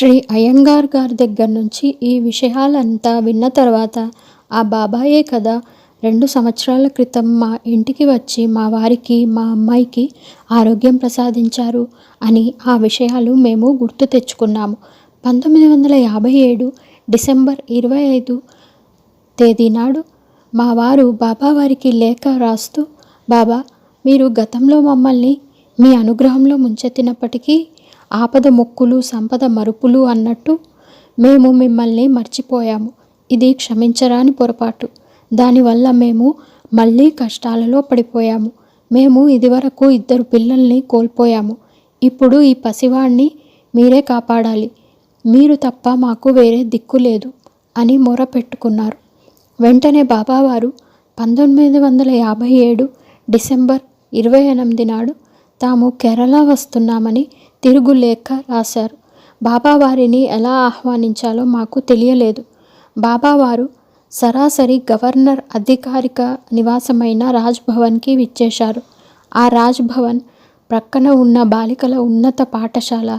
శ్రీ అయ్యంగార్ గారి దగ్గర నుంచి ఈ విషయాలంతా విన్న తర్వాత ఆ బాబాయే కదా రెండు సంవత్సరాల క్రితం మా ఇంటికి వచ్చి మా వారికి మా అమ్మాయికి ఆరోగ్యం ప్రసాదించారు అని ఆ విషయాలు మేము గుర్తు తెచ్చుకున్నాము. పంతొమ్మిది వందల యాభై ఏడు డిసెంబర్ ఇరవై ఐదు తేదీ నాడు మా వారు బాబా వారికి లేఖ రాస్తూ బాబా మీరు గతంలో మమ్మల్ని మీ అనుగ్రహంలో ముంచెత్తినప్పటికీ ఆపద మొక్కులు సంపద మరుపులు అన్నట్టు మేము మిమ్మల్ని మర్చిపోయాము. ఇది క్షమించరాని పొరపాటు. దానివల్ల మేము మళ్ళీ కష్టాలలో పడిపోయాము. మేము ఇదివరకు ఇద్దరు పిల్లల్ని కోల్పోయాము. ఇప్పుడు ఈ పసివాణ్ణి మీరే కాపాడాలి. మీరు తప్ప మాకు వేరే దిక్కు లేదు అని మొర పెట్టుకున్నారు. వెంటనే బాబావారు పంతొమ్మిది వందల యాభై ఏడు డిసెంబర్ ఇరవై ఎనిమిది నాడు తాము కేరళ వస్తున్నామని తిరుగులేఖ రాశారు. బాబావారిని ఎలా ఆహ్వానించాలో మాకు తెలియలేదు. బాబావారు సరాసరి గవర్నర్ అధికారిక నివాసమైన రాజ్భవన్కి విచ్చేశారు. ఆ రాజ్భవన్ ప్రక్కన ఉన్న బాలికల ఉన్నత పాఠశాల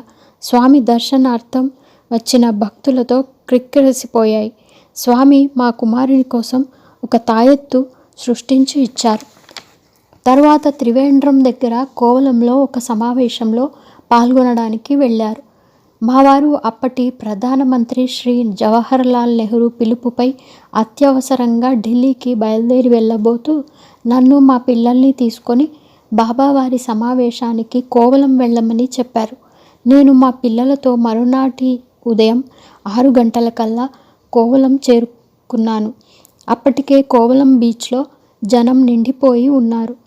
స్వామి దర్శనార్థం వచ్చిన భక్తులతో క్రిక్కిరసిపోయాయి. స్వామి మా కుమారుని కోసం ఒక తాయెత్తు సృష్టించి ఇచ్చారు. తర్వాత త్రివేంద్రం దగ్గర కోవలంలో ఒక సమావేశంలో పాల్గొనడానికి వెళ్ళారు. మావారు అప్పటి ప్రధానమంత్రి శ్రీ జవహర్లాల్ నెహ్రూ పిలుపుపై అత్యవసరంగా ఢిల్లీకి బయలుదేరి వెళ్ళబోతూ నన్ను మా పిల్లల్ని తీసుకొని బాబావారి సమావేశానికి కోవలం వెళ్ళమని చెప్పారు. నేను మా పిల్లలతో మరునాటి ఉదయం ఆరు గంటలకల్లా కోవలం చేరుకున్నాను. అప్పటికే కోవలం బీచ్లో జనం నిండిపోయి ఉన్నారు.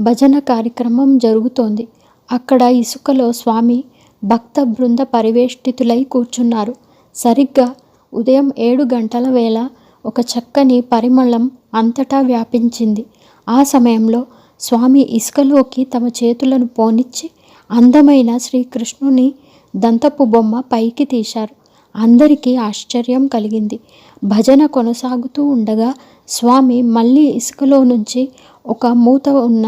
భజన కార్యక్రమం జరుగుతోంది. అక్కడ ఇసుకలో స్వామి భక్త బృంద పరివేష్టితులై కూర్చున్నారు. సరిగ్గా ఉదయం ఏడు గంటల వేళ ఒక చక్కని పరిమళం అంతటా వ్యాపించింది. ఆ సమయంలో స్వామి ఇసుకలోకి తమ చేతులను పోనిచ్చి అందమైన శ్రీకృష్ణుని దంతపు బొమ్మ పైకి తీశారు. అందరికీ ఆశ్చర్యం కలిగింది. భజన కొనసాగుతూ ఉండగా స్వామి మళ్ళీ ఇసుకలో నుంచి ఒక మూత ఉన్న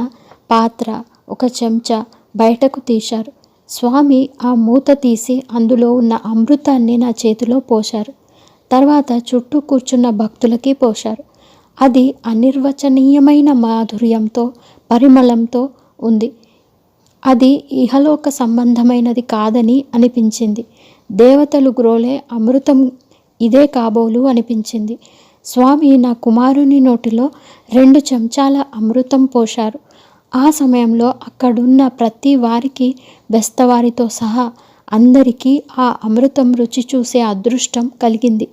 పాత్ర ఒక చెంచా బయటకు తీశారు. స్వామి ఆ మూత తీసి అందులో ఉన్న అమృతాన్ని నా చేతిలో పోశారు. తర్వాత చుట్టూ కూర్చున్న భక్తులకి పోశారు. అది అనిర్వచనీయమైన మాధుర్యంతో పరిమళంతో ఉంది. అది ఇహలోక సంబంధమైనది కాదని అనిపించింది. దేవతలు గ్రోలే అమృతం ఇదే కాబోలు అనిపించింది. స్వామి నా కుమారుని నోటిలో రెండు చెంచాల అమృతం పోశారు. ఆ సమయంలో అక్కడున్న ప్రతి వారికి బెస్తవారితో సహా అందరికీ ఆ అమృతం రుచి చూసే అదృష్టం కలిగింది.